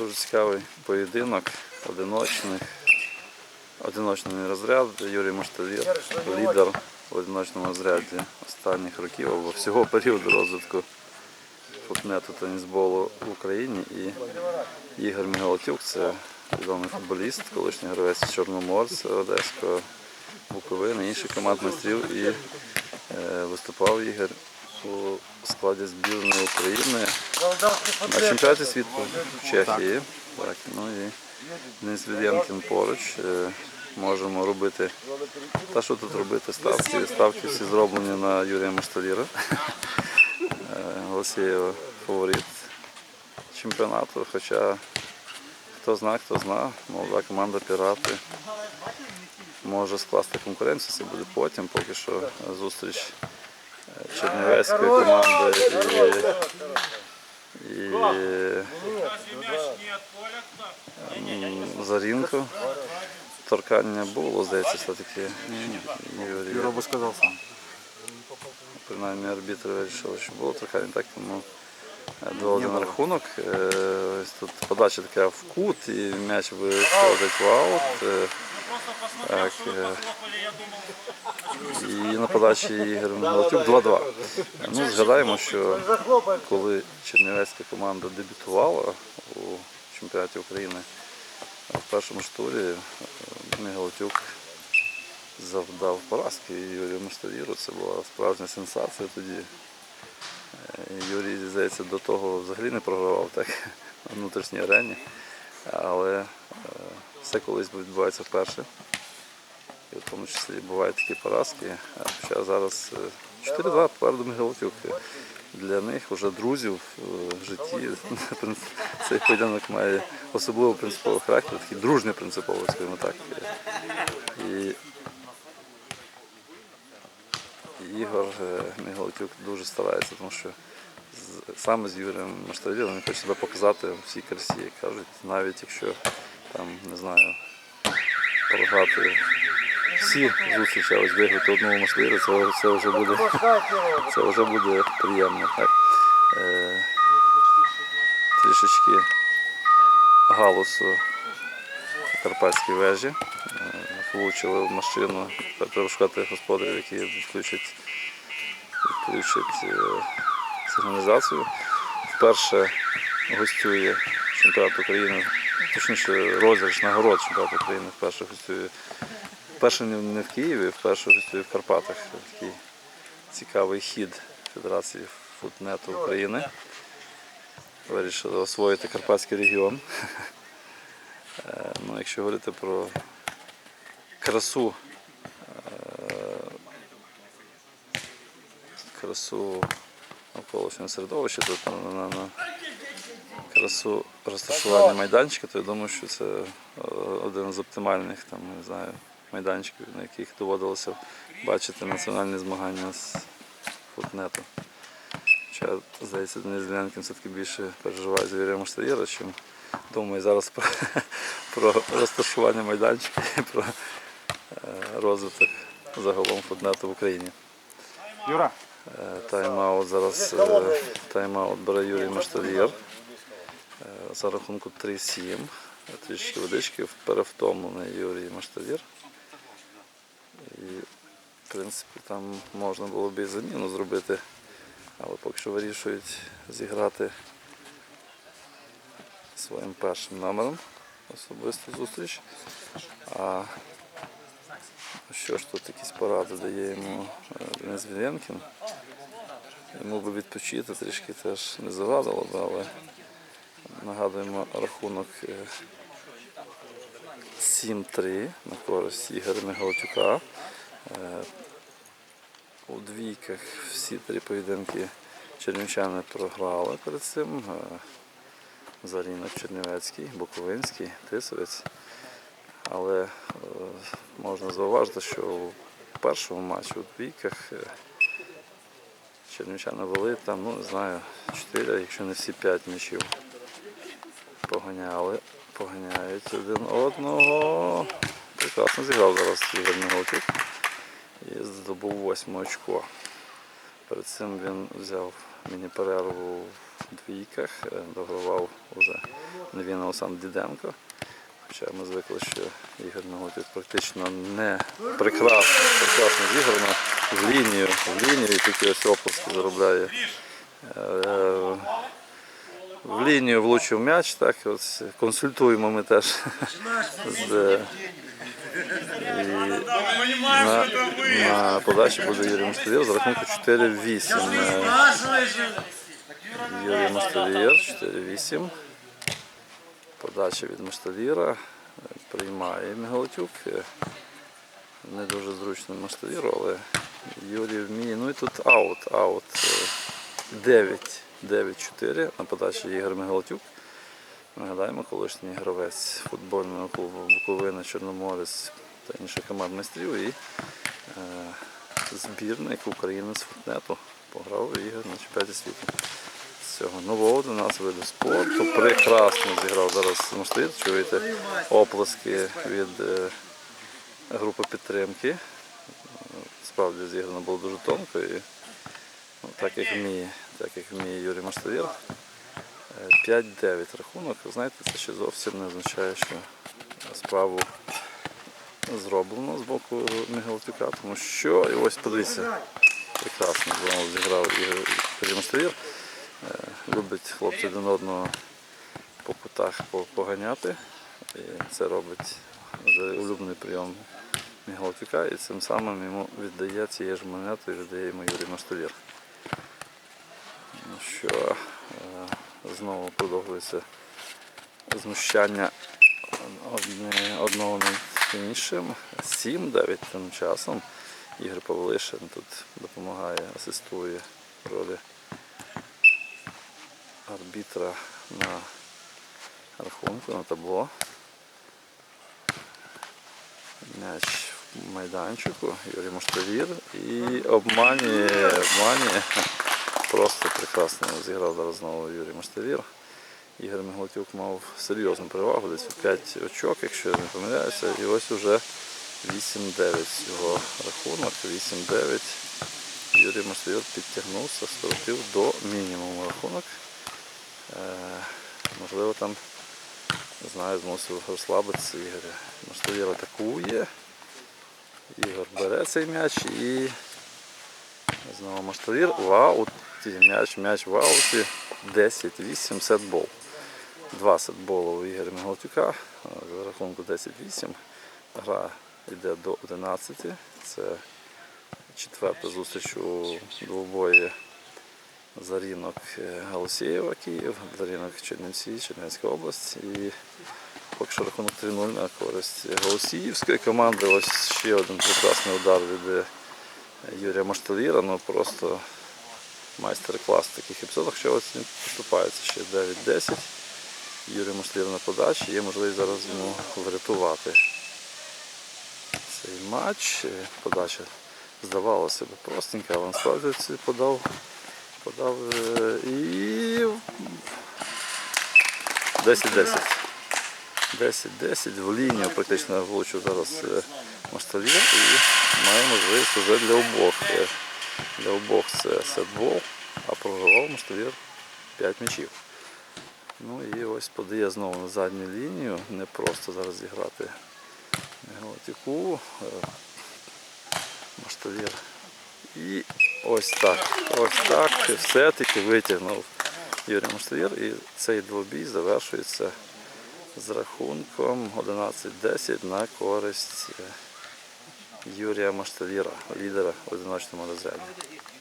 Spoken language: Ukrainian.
Дуже цікавий поєдинок, одиночний, одиночний розряд. Юрій Маштавір, лідер в одиночному розряді останніх років або всього періоду розвитку футнету тенісболу в Україні. І Ігор Мігалатюк це відомий футболіст, колишній гравець Чорноморця, Одеського, Буковини, інших команд майстрів. І е, виступав Ігор у складі збірної України на чемпіонаті світу в Чехії. Так, ну і Денис Лідянкін поруч. Е, Можемо робити. Та що тут робити? Ставки, ставки всі зроблені на Юрія Машталіра. Е, Голосієва фаворит чемпіонату. Хоча хто зна, хто зна, молода команда Пірати може скласти конкуренцію, це буде потім, поки що зустріч е, Чернівецької команди і, і Зарінко. Торкання було, здається, все-таки. Юра бы сказал сам. Принаймні арбітр вирішив, що було торкання, так тому 2-1 рахунок. Е, Ось тут подача така в кут і м'яч виходить в аут. Так, е, і на подачі Ігор Галатюк 2-2. Ну, згадаємо, що коли Чернівецька команда дебютувала у чемпіонаті України в першому ж турі, е, завдав поразки Юрію Муштавіру. Це була справжня сенсація тоді. Е, Юрій, здається, до того взагалі не програвав так на внутрішній арені. Але е, все колись відбувається вперше. І в тому числі бувають такі поразки. А Хоча зараз е, 4-2 попереду Мігалатюк. Для них вже друзів е, в житті цей поєдинок має особливо принциповий характер, такий дружній принциповий, скажімо так. І Ігор е, Мігалатюк дуже старається, тому що саме з Юрієм Маштавіром він хоче себе показати всій красі. Кажуть, навіть якщо там, не знаю, програти всі зустрічі, ось виграти одного Маштавіра, це, це вже буде це вже буде приємно. Так. Е, трішечки галусу Карпатській вежі. Е, Влучили в машину, треба шукати господарів, які відключать, відключать е, сигналізацію. Вперше гостює чемпіонат України, точніше розіграш нагород чемпіонату України вперше гостює. Вперше не в Києві, вперше гостює в Карпатах. Такий цікавий хід Федерації футнету України. Вирішили освоїти Карпатський регіон. Е, Ну, якщо говорити про красу, е, красу навколишнього середовища, тут на, на, на красу розташування майданчика, то я думаю, що це е, один з оптимальних там, не знаю, майданчиків, на яких доводилося бачити національні змагання з футнету. Хоча, здається, Денис Зеленкін все-таки більше переживає за Юрія Маштаєра, чим думає зараз про, про розташування майданчика і про е, розвиток загалом футнету в Україні. Юра, Е, Тайм-аут зараз тайм-аут бере Юрій Маштальєр. За рахунку 3-7. Трішки водички перевтомлений Юрій Маштальєр. І, в принципі, там можна було б і заміну зробити, але поки що вирішують зіграти своїм першим номером особисту зустріч. А що ж тут якісь поради дає йому е, Денис Віленкін. Йому би відпочити трішки теж не завадило б, але нагадуємо рахунок е, 7-3 на користь Ігоря Мигалатюка. Е, У двійках всі три поєдинки чернівчани програли перед цим. Е, Зарінок Чернівецький, Буковинський, Тисовець. Але е, можна зауважити, що у першому матчі у двійках е, чернівчани вели там, ну не знаю, 4, якщо не всі 5 м'ячів. Поганяли, поганяють один одного. Прекрасно зіграв зараз Ігор Мигалчук і здобув восьме очко. Перед цим він взяв міні-перерву в двійках, е, догравав уже не він, Олександр Діденко. Хоча ми звикли, що Ігор Миготів практично не прекрасно, прекрасно зіграно в лінію, в лінію, тільки ось оплески заробляє. В лінію влучив м'яч, так, ось консультуємо ми теж з, е, і на, на подачі буде Юрій Мостовір за рахунку 4-8. Е, Юрій Мостовір, 4-8. Подача від Мостовіра. Приймає Мігалатюк. Е, Не дуже зручно Мостовіру, але Юрій вміє. Ну і тут аут, аут. Е, 9, 9-4 на подачі Ігор Мигалатюк. Нагадаємо, колишній гравець футбольного клубу Буковина Чорноморець та інших команд майстрів і е, збірник України з футнету. Пограв Ігор на чемпіонаті світу. Цього нового до нас виду спорту. Прекрасно зіграв зараз Мостит. Чуєте оплески від е, групи підтримки. Справді зіграно було дуже тонко і Ну, так як вміє, так як вміє Юрій Маштовір. 5-9 рахунок. Знаєте, це ще зовсім не означає, що справу зроблено з боку Мігалтюка, тому що і ось подивіться, прекрасно зіграв Юрій Маштовір. Е, Любить хлопці один одного по кутах поганяти. І це робить вже улюблений прийом Мігалтюка і цим самим йому віддає цією ж монетою, віддає йому Юрій Маштовір. Що е, знову продовжується знущання одного над іншим. 7-9 тим часом. Ігор Павлишин тут допомагає, асистує в ролі арбітра на рахунку, на табло. М'яч в майданчику, Юрій Моштовір і обманює, обманює. Просто прекрасно зіграв зараз знову Юрій Маштавір. Ігор Миглотюк мав серйозну перевагу, десь 5 очок, якщо я не помиляюся. І ось уже 8-9 його рахунок. 8-9. Юрій Маштавір підтягнувся, скоротив до мінімуму рахунок. Е, можливо, там знаю, змусив розслабитися Ігоря. Маштавір атакує. Ігор бере цей м'яч і знову Маштавір. Вау! 6, м'яч, м'яч в ауті, 10-8, сетбол. Два сетбола у Ігоря Мигалатюка. За е, рахунку 10-8. Гра йде до 11. Це четверта зустріч у двобої Зарінок е, Галусєєва, Київ, Зарінок Чернівці, Чернівська область. І поки що рахунок 3-0 на користь Галусіївської команди. Ось ще один прекрасний удар від е, Юрія Машталіра, ну просто майстер-клас в таких епізодах, що він поступається ще 9-10. Юрій Машталір на подачі. Є можливість зараз йому врятувати цей матч. Е, Подача здавалося б простенька, але насправді подав подав е, і 10-10. 10-10 в лінію практично влучив зараз е, і має можливість вже для обох. Для обох це сетбол, а програвав Машталір 5 м'ячів. Ну і ось подає знову на задню лінію. Не просто зараз зіграти Галатюку. Е, і ось так. Ось так все-таки витягнув Юрій Машталір. І цей двобій завершується з рахунком 11-10 на користь е, Юрія Маштавіра, лідера в одиночному розряді.